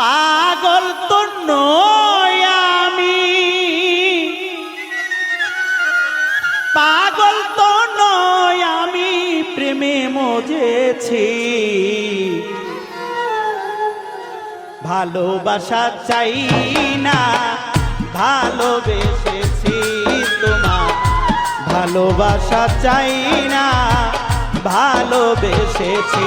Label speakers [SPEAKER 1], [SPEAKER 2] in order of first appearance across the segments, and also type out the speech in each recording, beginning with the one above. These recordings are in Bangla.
[SPEAKER 1] পাগল তো নয় আমি। পাগল তো নয় আমি, প্রেমে মজেছি। ভালোবাসা চাই না, ভালোবেসেছি তোমার ভালোবাসা চাই না, ভালোবেসেছি।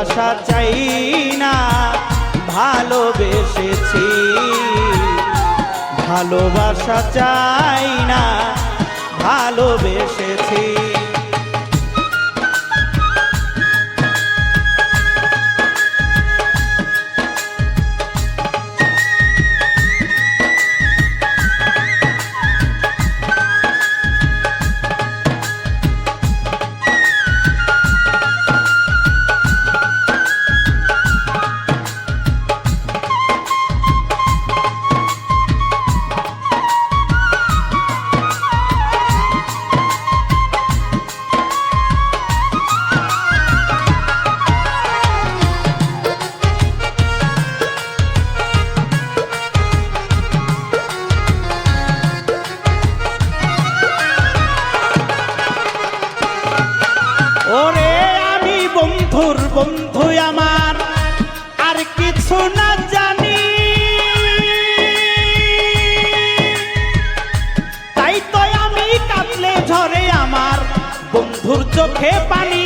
[SPEAKER 1] ভালোবাসা চাই না ভালোবেসেছি। ভালোবাসা চাই না ভালোবেসেছি। ওরে আমি বন্ধুর বন্ধু আমার, আর কিছু না জানি। তাই তো আমি কাঁদলে ঝরে আমার বন্ধুর চোখে পানি।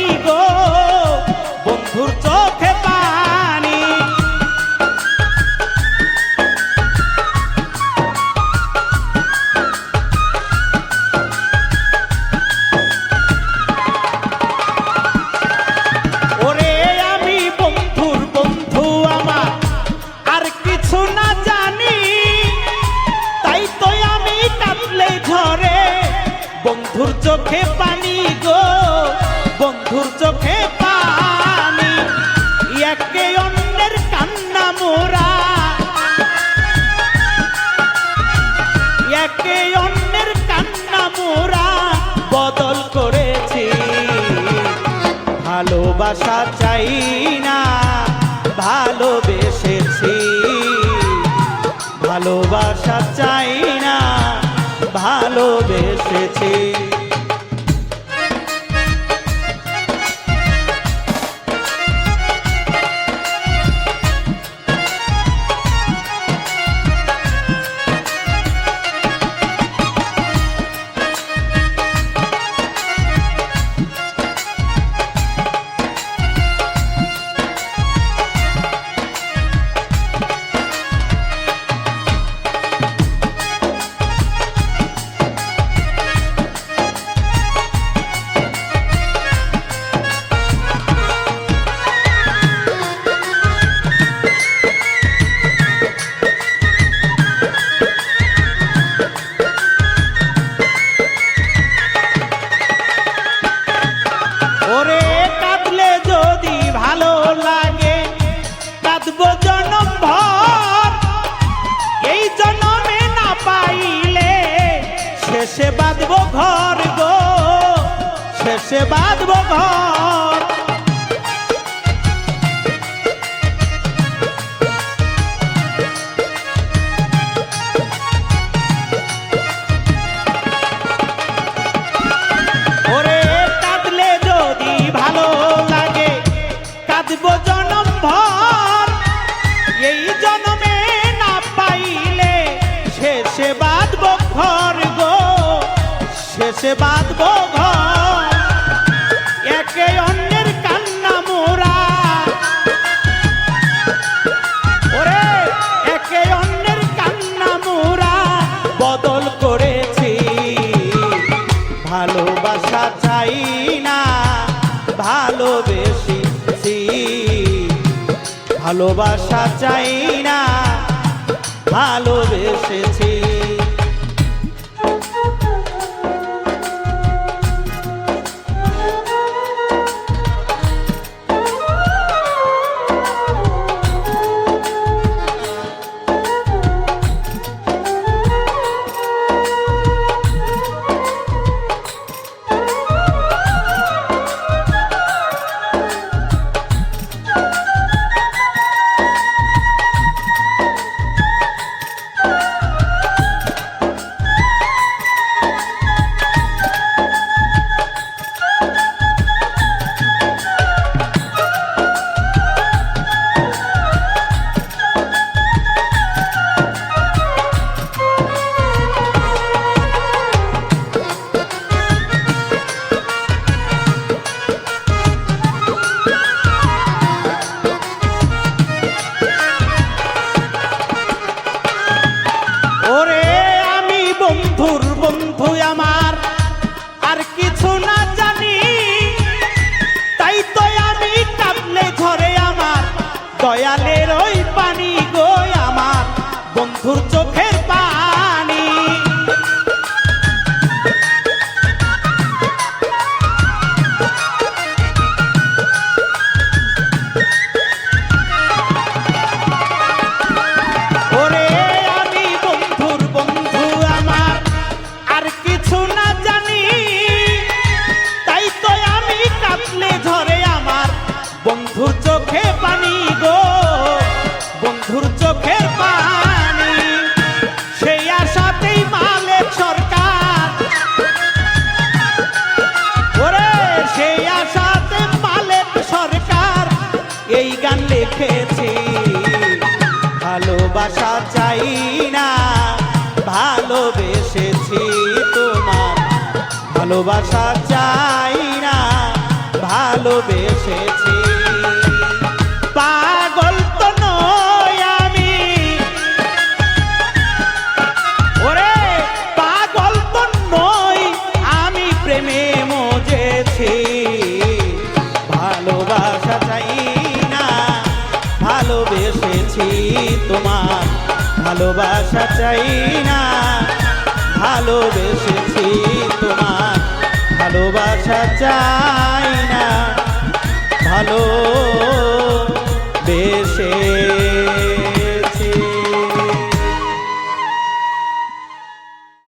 [SPEAKER 1] চোখে পানি গো, বন্ধুর চোখে পানি। একে অন্যের কান্না মোরা। একে অন্যের কান্না মোরা বদল করেছি। ভালোবাসা চাই না, ভালোবেসেছি। ভালোবাসা চাই না, ভালোবেসেছি। শেষে বাঁধবো ঘর গো শেষে বাঁধবো ঘর। শেষে বাঁধবো একে অন্যের কান্না মোরা। ওরে, একে অন্যের কান্না মোরা। বদল করেছি। ভালোবাসা চাই না, ভালোবেসেছি। ভালোবাসা চাই না, ভালোবেসেছি। Estoy ভালোবাসা চাই না ভালোবেসেছি তোমার। ভালোবাসা চাই না ভালোবেসেছি তোমার ভালোবাসা চাই না। ভালোবেসেছি তোমার ভালোবাসা চাই না। ভালো